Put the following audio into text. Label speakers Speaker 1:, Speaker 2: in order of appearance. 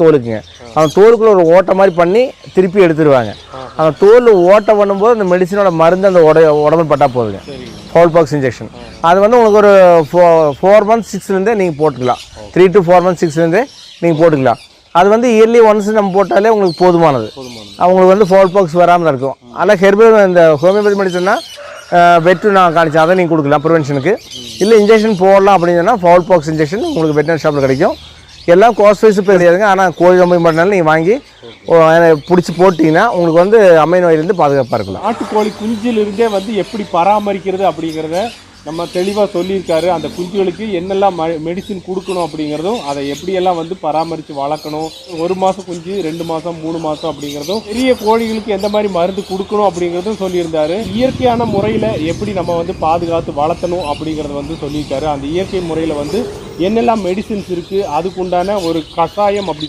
Speaker 1: தோலுக்குங்க அந்த தோலுக்குள்ள ஒரு ஓட்டை மாதிரி பண்ணி திருப்பி எடுத்துருவாங்க. அந்த தோல் ஓட்டை பண்ணும்போது அந்த மெடிசனோட மருந்து அந்த உடைய உடம்புல பட்டா
Speaker 2: சரிங்க
Speaker 1: ஃபவுல் பாக்ஸ் இன்ஜெக்ஷன் அது வந்து உங்களுக்கு ஒரு ஃபோ ஃபோர் மந்த்ஸ் சிக்ஸ்லேருந்தே நீங்கள் போட்டுக்கலாம். த்ரீ டு ஃபோர் மந்த்ஸ் சிக்ஸ்லேருந்தே நீங்கள் போட்டுக்கலாம். அது வந்து இயர்லி ஒன்ஸ் நம்ம போட்டாலே உங்களுக்கு போதுமானது. அவங்களுக்கு வந்து ஃபவுல் பாக்ஸ் வராமல் இருக்கும். அதில் ஹெர்பல் இந்த ஹோமியோபதி மெடிசன்னா வெட்டு நான் காணிச்சேன் அதை நீங்கள் கொடுக்கலாம் ப்ரிவென்ஷனுக்கு இல்லை இன்ஜெக்ஷன் போடலாம் அப்படின்னு சொன்னால் ஃபவுல் பாக்ஸ் இன்ஜெக்ஷன் உங்களுக்கு வெட்டினரி ஷாப்பில் கிடைக்கும். எல்லாம் காஸ்ட் வைஸ் கிடையாதுங்க. ஆனால் கோழி கம்பெனி மட்டும்னாலும் நீங்கள் வாங்கி பிடிச்சி போட்டிங்கன்னா உங்களுக்கு வந்து அம்மை நோயிலேருந்து பாதுகாப்பாக இருக்கலாம்.
Speaker 2: நாட்டுக்கோழி குஞ்சிலிருந்தே வந்து எப்படி பராமரிக்கிறது அப்படிங்கிறத நம்ம தெளிவாக சொல்லியிருக்காரு. அந்த குஞ்சுகளுக்கு என்னெல்லாம் மெடிசின் கொடுக்கணும் அப்படிங்கிறதும் அதை எப்படியெல்லாம் வந்து பராமரித்து வளர்க்கணும் ஒரு மாதம் குஞ்சு ரெண்டு மாதம் மூணு மாதம் அப்படிங்கிறதும் பெரிய கோழிகளுக்கு எந்த மாதிரி மருந்து கொடுக்கணும் அப்படிங்கிறதும் சொல்லியிருந்தாரு. இயற்கையான முறையில் எப்படி நம்ம வந்து பாதுகாத்து வளர்த்தணும் அப்படிங்கிறத வந்து சொல்லியிருக்காரு. அந்த இயற்கை முறையில் வந்து என்னெல்லாம் மெடிசின்ஸ் இருக்குது அதுக்குண்டான ஒரு கஷாயம் அப்படி